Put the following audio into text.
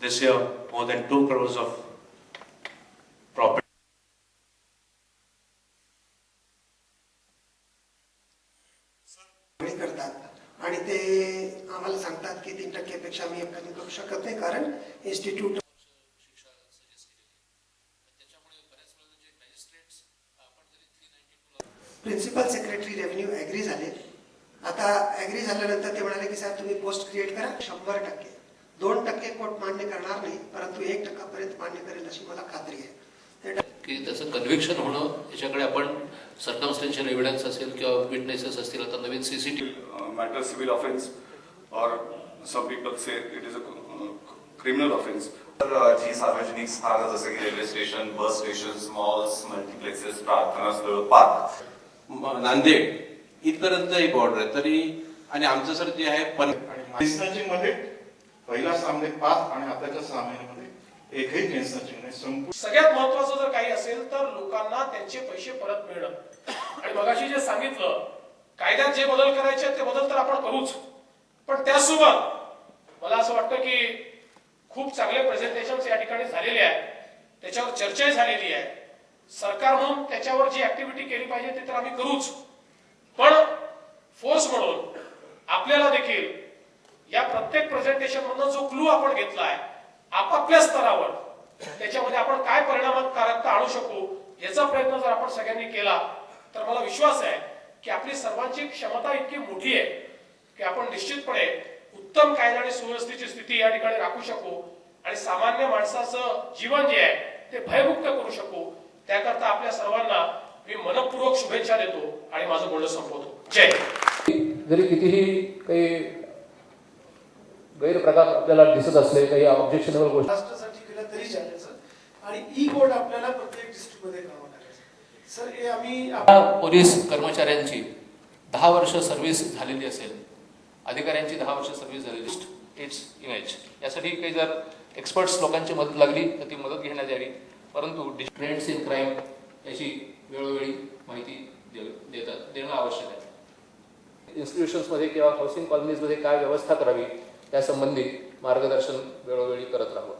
this year more than 2 crores of property. करतात. आणि ते आम्हाला सांगतात की तीन टक्केपेक्षा आम्ही कमी करू शकत नाही कारण institute principal secretary revenue agree झाले. आता ॲग्री झाल्यानंतर ते म्हणाले की साहेब तुम्ही पोस्ट क्रिएट करा. शंभर टक्के. दोन टक्के कोट मान्य करणार नाही परंतु एक टक्कापर्यंत मान्य करेल अशी मला खात्री आहे. की त्याचं कन्व्हिक्शन होणं याच्याकडे आपण सर्कमस्टेन्शियल एव्हिडन्स असेल किंवा विटनेसेस असतील आता नवीन CCTV civil offense or some people say it is a uh, criminal offense. तर अ, जी सार्वजनिक स्थानं जसं की railway station bus station malls multiplexes प्रार्थनास्थळ park म- नांदेड इथपर्यंत एक ऑर्डर आहे. तरी आणि आमचं सर जे आहे पण मध्ये पहिला सामने पाच आणि आताच्या सामन्यामध्ये एकही चेन नाही संपूर्ण सगळ्यात महत्वाचं जर काही असेल तर लोकांना त्यांचे पैसे परत मिळणं. आणि मगाशी जे सांगितलं कायद्यात जे बदल करायचे ते बदल तर आपण करूच. पण त्यासोबत मला असं वाटतं की खूप चांगले प्रेझेंटेशन या ठिकाणी झालेले आहे त्याच्यावर चर्चाही झालेली आहे. सरकार म्हणून त्याच्यावर जी ऍक्टिव्हिटी केली पाहिजे ते तर आम्ही करूच. पण फोर्स म्हणून आपल्याला देखील या प्रत्येक प्रेझेंटेशन मधून जो क्लू आपण घेतलाय आपापल्या स्तरावर त्याच्यामध्ये आपण काय परिणामकारकता आणू शकू याचा प्रयत्न जर आपण सगळ्यांनी केला तर मला विश्वास आहे की आपली सर्वांची क्षमता इतकी मोठी आहे की आपण निश्चितपणे उत्तम कायदा आणि सुव्यवस्थेची स्थिती या ठिकाणी राखू शकू आणि सामान्य माणसाचं जीवन जे आहे ते भयमुक्त करू शकू. त्याकरता आपल्या सर्वांना मी मनपूर्वक शुभेच्छा देतो आणि माझं बोलणं संपवतो. जय जरी कितीही काही गैरप्रकार आपल्याला दिसत असले काही ऑब्जेक्शनेबल गोष्टी. राष्ट्रासाठी केलं तरी चालेल सर आणि ई कोड आपल्याला प्रत्येक डिस्ट्रिक्टमध्ये करावं लागेल सर हे आम्ही या पोलीस कर्मचाऱ्यांची दहा वर्ष सर्व्हिस झालेली असेल. अधिकाऱ्यांची दहा वर्ष सर्व्हिस झालेली इट्स इमेज यासाठी काही जर एक्सपर्ट्स लोकांची मदत लागली तर ती मदत घेण्यात यावी. परंतु डिस्ट्रेंट्स इन क्राईम याची वेळोवेळी माहिती इन्स्टिट्यूशन्समध्ये किंवा हाऊसिंग कॉलनीजमध्ये काय व्यवस्था करावी यासंबंधी मार्गदर्शन वेळोवेळी करत राहू.